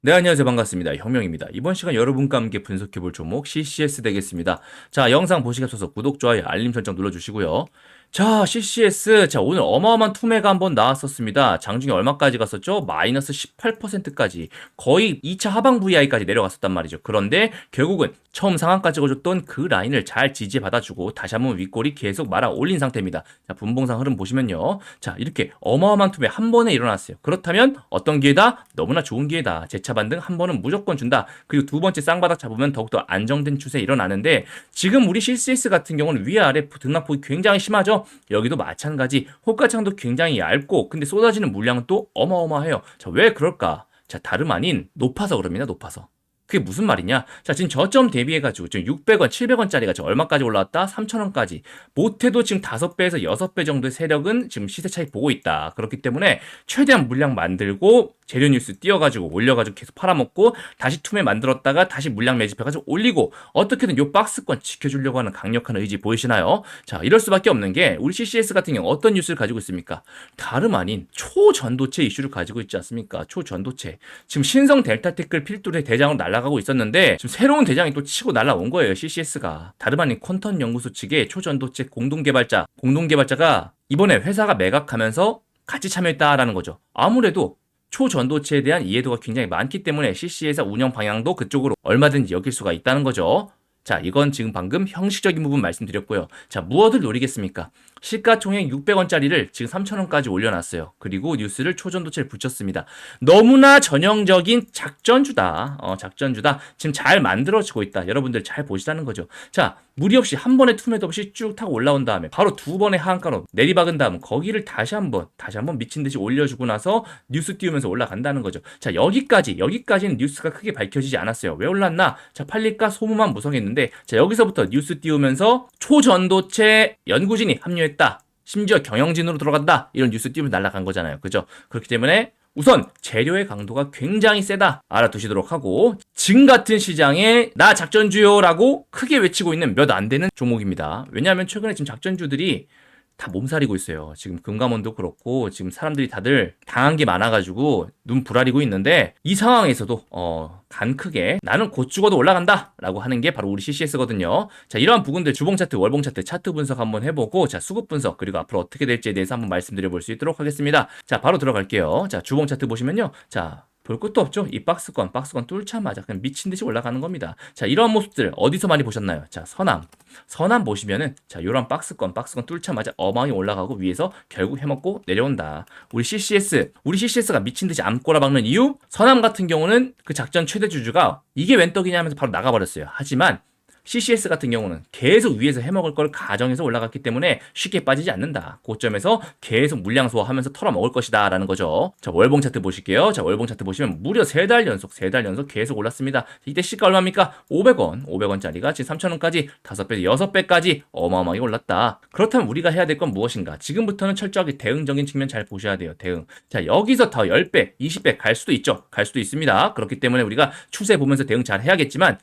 네, 안녕하세요. 반갑습니다. 혁명입니다. 이번 시간 여러분과 함께 분석해볼 종목 CCS 되겠습니다. 자, 영상 보시기 앞서서 구독, 좋아요, 알림 설정 눌러주시고요. 자, CCS. 자, 오늘 어마어마한 투매가 한번 나왔었습니다. 장중에 얼마까지 갔었죠? 마이너스 18%까지. 거의 2차 하방 VI까지 내려갔었단 말이죠. 그런데 결국은 처음 상한가 찍어줬던 그 라인을 잘 지지받아주고 다시 한번 윗골이 계속 말아 올린 상태입니다. 자, 분봉상 흐름 보시면요. 자, 이렇게 어마어마한 투매 한 번에 일어났어요. 그렇다면 어떤 기회다? 너무나 좋은 기회다. 재차 반등 한 번은 무조건 준다. 그리고 두 번째 쌍바닥 잡으면 더욱더 안정된 추세 일어나는데 지금 우리 CCS 같은 경우는 위아래 등락폭이 굉장히 심하죠. 여기도 마찬가지. 호가창도 굉장히 얇고 근데 쏟아지는 물량은 또 어마어마해요. 자, 왜 그럴까? 자, 다름 아닌 높아서 그럽니다. 높아서. 그게 무슨 말이냐? 자, 지금 저점 대비해가지고 지금 600원, 700원짜리가 지금 얼마까지 올라왔다? 3,000원까지. 못해도 지금 5배에서 6배 정도의 세력은 지금 시세 차익 보고 있다. 그렇기 때문에 최대한 물량 만들고 재료 뉴스 띄워가지고 올려가지고 계속 팔아먹고 다시 투매 만들었다가 다시 물량 매집해가지고 올리고 어떻게든 요 박스권 지켜주려고 하는 강력한 의지 보이시나요? 자, 이럴 수밖에 없는 게 우리 CCS 같은 경우 어떤 뉴스를 가지고 있습니까? 다름 아닌 초전도체 이슈를 가지고 있지 않습니까? 초전도체. 지금 신성 델타 테클 필두의 대장으로 날 아가고 있었는데 지금 새로운 대장이 또 치고 날아온 거예요. CCS가. 다름 아닌 콘턴 연구소 측의 초전도체 공동 개발자, 공동 개발자가 이번에 회사가 매각하면서 같이 참여했다라는 거죠. 아무래도 초전도체에 대한 이해도가 굉장히 많기 때문에 CC에서 운영 방향도 그쪽으로 얼마든지 여길 수가 있다는 거죠. 자, 이건 지금 방금 형식적인 부분 말씀드렸고요. 자, 무엇을 노리겠습니까? 시가총액 600원짜리를 지금 3,000원까지 올려놨어요. 그리고 뉴스를 초전도체를 붙였습니다. 너무나 전형적인 작전주다. 어, 작전주다. 지금 잘 만들어지고 있다. 여러분들 잘 보시라는 거죠. 자, 무리 없이 한 번에 투매도 없이 쭉 타고 올라온 다음에 바로 두 번의 하한가로 내리박은 다음 거기를 다시 한번 다시 한번 미친 듯이 올려주고 나서 뉴스 띄우면서 올라간다는 거죠. 자 여기까지 여기까지는 뉴스가 크게 밝혀지지 않았어요. 왜 올랐나? 자 팔릴까 소문만 무성했는데 자 여기서부터 뉴스 띄우면서 초전도체 연구진이 합류 했다. 심지어 경영진으로 들어간다. 이런 뉴스 띄우면 날아간 거잖아요. 그죠? 그렇기 때문에 우선 재료의 강도가 굉장히 세다 알아두시도록 하고 지금 같은 시장에 나 작전주요라고 크게 외치고 있는 몇 안 되는 종목입니다. 왜냐하면 최근에 지금 작전주들이 다 몸살이고 있어요. 지금 금감원도 그렇고 지금 사람들이 다들 당한 게 많아가지고 눈 부라리고 있는데 이 상황에서도 어, 간 크게 나는 곧 죽어도 올라간다라고 하는 게 바로 우리 CCS거든요. 자 이러한 부분들 주봉 차트, 월봉 차트, 차트 분석 한번 해보고 자 수급 분석 그리고 앞으로 어떻게 될지에 대해서 한번 말씀드려볼 수 있도록 하겠습니다. 자 바로 들어갈게요. 자 주봉 차트 보시면요. 자 볼 것도 없죠. 이 박스권, 박스권 뚫자마자 그냥 미친 듯이 올라가는 겁니다. 자, 이러한 모습들 어디서 많이 보셨나요? 자, 서남. 서남 보시면은 자, 요런 박스권, 박스권 뚫자마자 어마이 올라가고 위에서 결국 해먹고 내려온다. 우리 CCS, 우리 CCS가 미친 듯이 암 꼬라박는 이유? 서남 같은 경우는 그 작전 최대 주주가 이게 웬 떡이냐 하면서 바로 나가버렸어요. 하지만 CCS 같은 경우는 계속 위에서 해먹을 걸 가정해서 올라갔기 때문에 쉽게 빠지지 않는다. 고점에서 계속 물량 소화하면서 털어먹을 것이다. 라는 거죠. 자, 월봉 차트 보실게요. 자, 월봉 차트 보시면 무려 3달 연속, 3달 연속 계속 올랐습니다. 이때 시가 얼마입니까? 500원. 500원짜리가 지금 3,000원까지 5배, 6배까지 어마어마하게 올랐다. 그렇다면 우리가 해야 될 건 무엇인가? 지금부터는 철저하게 대응적인 측면 잘 보셔야 돼요. 대응. 자, 여기서 더 10배, 20배 갈 수도 있죠. 갈 수도 있습니다. 그렇기 때문에 우리가 추세 보면서 대응 잘 해야겠지만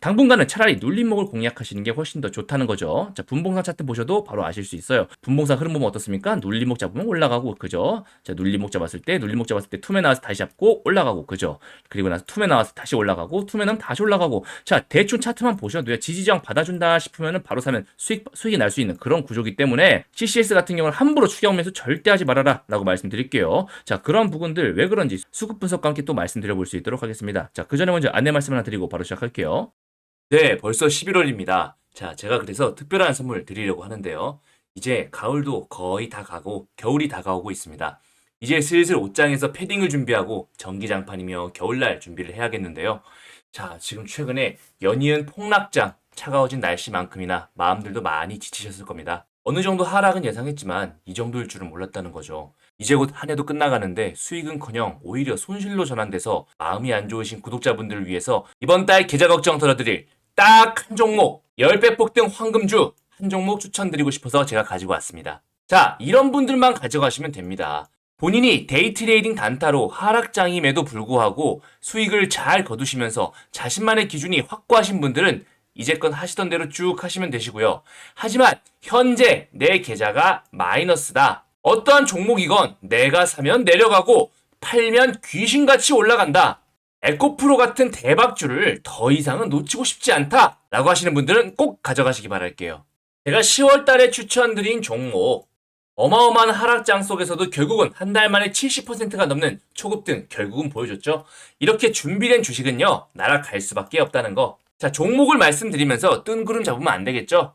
당분간은 차라리 눌림목을 공략하시는 게 훨씬 더 좋다는 거죠. 자, 분봉상 차트 보셔도 바로 아실 수 있어요. 분봉상 흐름 보면 어떻습니까? 눌림목 잡으면 올라가고, 그죠? 자, 눌림목 잡았을 때, 눌림목 잡았을 때 투매 나와서 다시 잡고 올라가고, 그죠? 그리고 나서 투매 나와서 다시 올라가고, 투매 나면 다시 올라가고. 자, 대충 차트만 보셔도요. 지지저항 받아준다 싶으면은 바로 사면 수익, 수익이 날 수 있는 그런 구조기 때문에 CCS 같은 경우는 함부로 추격 매수 절대 하지 말아라 라고 말씀드릴게요. 자, 그런 부분들 왜 그런지 수급 분석과 함께 또 말씀드려 볼 수 있도록 하겠습니다. 자, 그 전에 먼저 안내 말씀 하나 드리고 바로 시작할게요. 네, 벌써 11월입니다. 자, 제가 그래서 특별한 선물 드리려고 하는데요. 이제 가을도 거의 다 가고 겨울이 다가오고 있습니다. 이제 슬슬 옷장에서 패딩을 준비하고 전기장판이며 겨울날 준비를 해야겠는데요. 자, 지금 최근에 연이은 폭락장, 차가워진 날씨만큼이나 마음들도 많이 지치셨을 겁니다. 어느 정도 하락은 예상했지만 이 정도일 줄은 몰랐다는 거죠. 이제 곧 한 해도 끝나가는데 수익은커녕 오히려 손실로 전환돼서 마음이 안 좋으신 구독자분들을 위해서 이번 달 계좌 걱정 덜어드릴 딱 한 종목 10배 폭등 황금주 한 종목 추천드리고 싶어서 제가 가지고 왔습니다. 자, 이런 분들만 가져가시면 됩니다. 본인이 데이트레이딩 단타로 하락장임에도 불구하고 수익을 잘 거두시면서 자신만의 기준이 확고하신 분들은 이제껏 하시던 대로 쭉 하시면 되시고요. 하지만 현재 내 계좌가 마이너스다. 어떠한 종목이건 내가 사면 내려가고 팔면 귀신같이 올라간다. 에코프로 같은 대박주를 더 이상은 놓치고 싶지 않다 라고 하시는 분들은 꼭 가져가시기 바랄게요. 제가 10월 달에 추천드린 종목 어마어마한 하락장 속에서도 결국은 한 달 만에 70%가 넘는 초급등 결국은 보여줬죠. 이렇게 준비된 주식은요, 날아갈 수밖에 없다는 거. 자, 종목을 말씀드리면서 뜬구름 잡으면 안 되겠죠?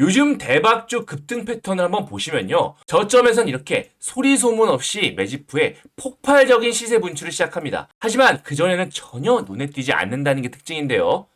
요즘 대박주 급등 패턴을 한번 보시면요. 저점에선 이렇게 소리 소문 없이 매집 후에 폭발적인 시세 분출을 시작합니다. 하지만 그전에는 전혀 눈에 띄지 않는다는 게 특징인데요.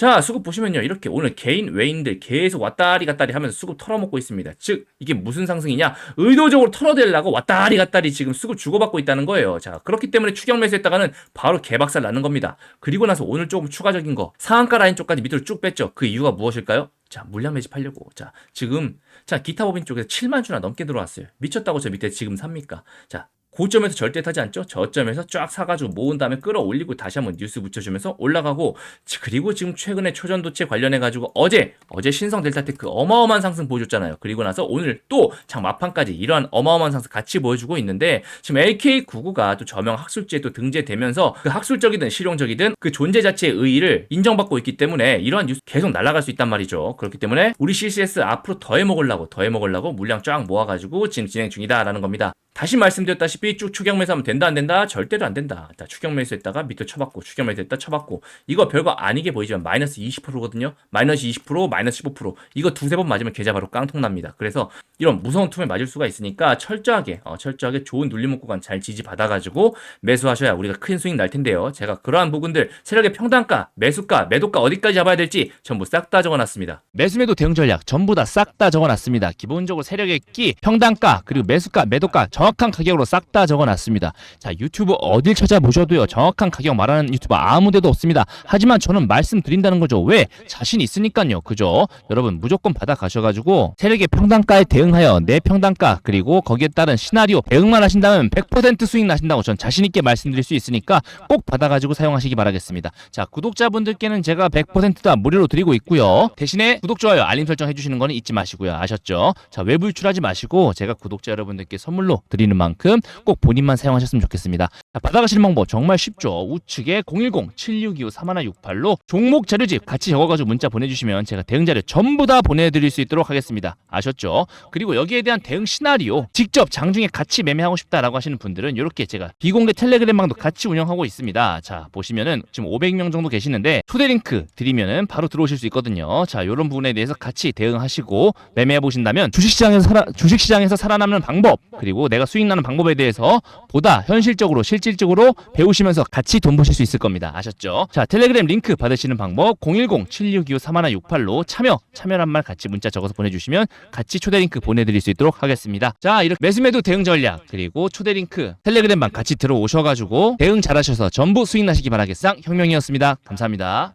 자, 수급 보시면요. 이렇게 오늘 개인 외인들 계속 왔다리 갔다리 하면서 수급 털어먹고 있습니다. 즉, 이게 무슨 상승이냐? 의도적으로 털어대려고 왔다리 갔다리 지금 수급 주고받고 있다는 거예요. 자, 그렇기 때문에 추격 매수했다가는 바로 개박살 나는 겁니다. 그리고 나서 오늘 조금 추가적인 거, 상한가 라인 쪽까지 밑으로 쭉 뺐죠. 그 이유가 무엇일까요? 자, 물량 매집하려고. 자, 지금, 자, 기타 법인 쪽에서 7만 주나 넘게 들어왔어요. 미쳤다고 저 밑에 지금 삽니까? 자, 고점에서 절대 타지 않죠? 저점에서 쫙 사가지고 모은 다음에 끌어올리고 다시 한번 뉴스 붙여주면서 올라가고 그리고 지금 최근에 초전도체 관련해가지고 어제 어제 신성 델타테크 어마어마한 상승 보여줬잖아요. 그리고 나서 오늘 또장 마판까지 이러한 어마어마한 상승 같이 보여주고 있는데 지금 LK99가 또 저명 학술지에 또 등재되면서 그 학술적이든 실용적이든 그 존재 자체의 의의를 인정받고 있기 때문에 이러한 뉴스 계속 날아갈 수 있단 말이죠. 그렇기 때문에 우리 CCS 앞으로 더해 먹으려고 더해 먹으려고 물량 쫙 모아가지고 지금 진행 중이다라는 겁니다. 다시 말씀드렸다시피 쭉 추격 매수하면 된다 안 된다 절대로 안 된다. 자, 추격 매수했다가 밑에 쳐봤고 추격 매수했다 쳐봤고 이거 별거 아니게 보이지만 마이너스 20%거든요. 마이너스 20% 마이너스 15% 이거 두세 번 맞으면 계좌 바로 깡통 납니다. 그래서 이런 무서운 툼에 맞을 수가 있으니까 철저하게 어, 철저하게 좋은 눌림목 구간 잘 지지 받아가지고 매수하셔야 우리가 큰 수익 날 텐데요. 제가 그러한 부분들 세력의 평단가, 매수가, 매도가 어디까지 잡아야 될지 전부 싹 다 적어놨습니다. 매수매도 대응 전략 전부 다 싹 다 적어놨습니다. 기본적으로 세력의 끼, 평단가, 그리고 매수가, 매도가 정 확한 가격으로 싹 다 적어놨습니다. 자 유튜브 어딜 찾아보셔도요 정확한 가격 말하는 유튜버 아무데도 없습니다. 하지만 저는 말씀드린다는 거죠. 왜? 자신 있으니까요. 그죠? 여러분 무조건 받아 가셔가지고 세력의 평단가에 대응하여 내 평단가 그리고 거기에 따른 시나리오 대응만 하신다면 100% 수익 나신다고 전 자신 있게 말씀드릴 수 있으니까 꼭 받아가지고 사용하시기 바라겠습니다. 자 구독자분들께는 제가 100%다 무료로 드리고 있고요. 대신에 구독 좋아요 알림 설정 해주시는 거는 잊지 마시고요. 아셨죠? 자 외부 유출하지 마시고 제가 구독자 여러분들께 선물로 드리는 만큼 꼭 본인만 사용하셨으면 좋겠습니다. 자, 받아가시는 방법 정말 쉽죠. 우측에 010-7625-3168로 종목 자료집 같이 적어가지고 문자 보내주시면 제가 대응 자료 전부 다 보내드릴 수 있도록 하겠습니다. 아셨죠? 그리고 여기에 대한 대응 시나리오 직접 장중에 같이 매매하고 싶다라고 하시는 분들은 이렇게 제가 비공개 텔레그램 방도 같이 운영하고 있습니다. 자 보시면은 지금 500명 정도 계시는데 초대 링크 드리면은 바로 들어오실 수 있거든요. 자 이런 부분에 대해서 같이 대응하시고 매매해 보신다면 주식시장에서 살아 주식시장에서 살아남는 방법 그리고 내가 수익 나는 방법에 대해서 보다 현실적으로 실질적으로 배우시면서 같이 돈 버실 수 있을 겁니다. 아셨죠? 자 텔레그램 링크 받으시는 방법 010-7625-3168로 참여 참여란 말 같이 문자 적어서 보내주시면 같이 초대 링크 보내드릴 수 있도록 하겠습니다. 자 이렇게 매수매도 대응 전략 그리고 초대 링크 텔레그램방 같이 들어오셔가지고 대응 잘하셔서 전부 수익 나시기 바라겠상 혁명이었습니다. 감사합니다.